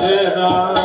જય રામ.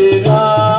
तेरा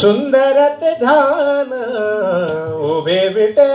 സുന്ദരത്തെ ധാന ഉബേ വിട്ടേ